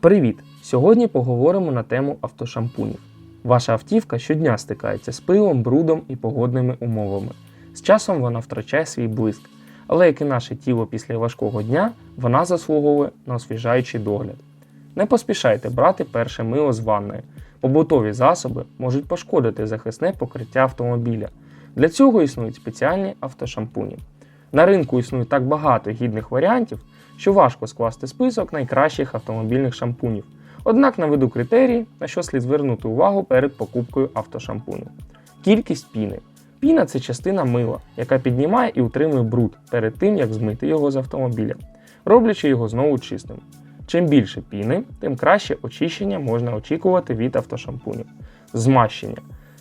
Привіт! Сьогодні поговоримо на тему автошампунів. Ваша автівка щодня стикається з пилом, брудом і погодними умовами. З часом вона втрачає свій блиск, але як і наше тіло після важкого дня, вона заслуговує на освіжаючий догляд. Не поспішайте брати перше мило з ванної. Побутові засоби можуть пошкодити захисне покриття автомобіля. Для цього існують спеціальні автошампуні. На ринку існує так багато гідних варіантів, що важко скласти список найкращих автомобільних шампунів. Однак наведу критерії, на що слід звернути увагу перед покупкою автошампуню. Кількість піни. Піна це частина мила, яка піднімає і утримує бруд перед тим, як змити його з автомобіля, роблячи його знову чистим. Чим більше піни, тим краще очищення можна очікувати від автошампуню. Змащення.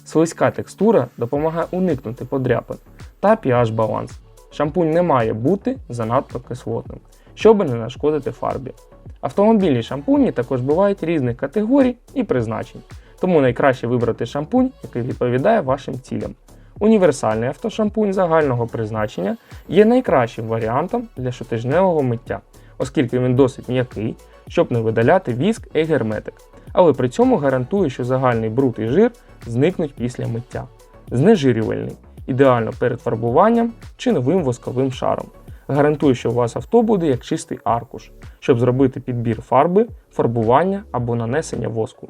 Слизька текстура допомагає уникнути подряпин та pH баланс. Шампунь не має бути занадто кислотним, щоб не нашкодити фарбі. Автомобільні шампуні також бувають різних категорій і призначень, тому найкраще вибрати шампунь, який відповідає вашим цілям. Універсальний автошампунь загального призначення є найкращим варіантом для щотижневого миття, оскільки він досить м'який, щоб не видаляти віск і герметик, але при цьому гарантує, що загальний бруд і жир зникнуть після миття. Знежирювальний ідеально перед фарбуванням чи новим восковим шаром. Гарантує, що у вас авто буде як чистий аркуш, щоб зробити підбір фарби, фарбування або нанесення воску.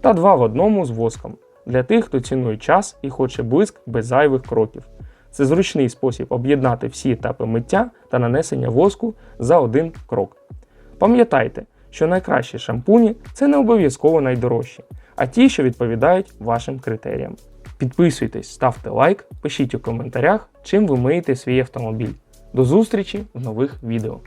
Та два в одному з воском для тих, хто цінує час і хоче блиск без зайвих кроків. Це зручний спосіб об'єднати всі етапи миття та нанесення воску за один крок. Пам'ятайте, що найкращі шампуні це не обов'язково найдорожчі, а ті, що відповідають вашим критеріям. Підписуйтесь, ставте лайк, пишіть у коментарях, чим ви миєте свій автомобіль. До зустрічі в нових відео.